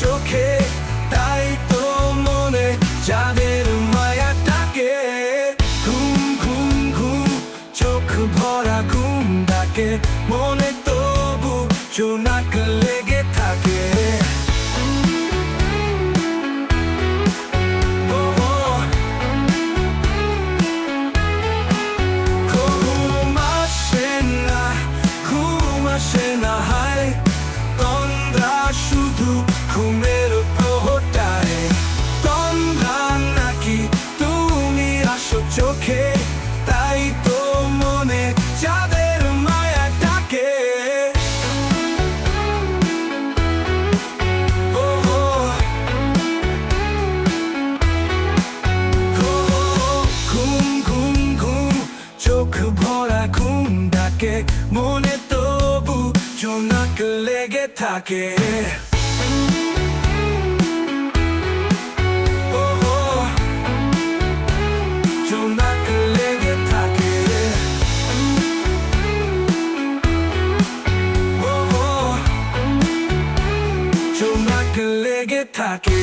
চোখে, তাই তো মনে যাদের মায়া ডাকে ঘুম ঘুম ঘুম, চোখ ভরা ঘুম ডাকে। মনে তবু জোনাক ঘুমের প্রহটায় তন্দ্রা নাকি তুমি আসো চোখে? তাই তো মনে যাদের মায়া ডাকে ঘুম ঘুম ঘুম। চোখ ভরা ঘুম ডাকে মনে তবু জোনাক লেগে থাকে। থাকে।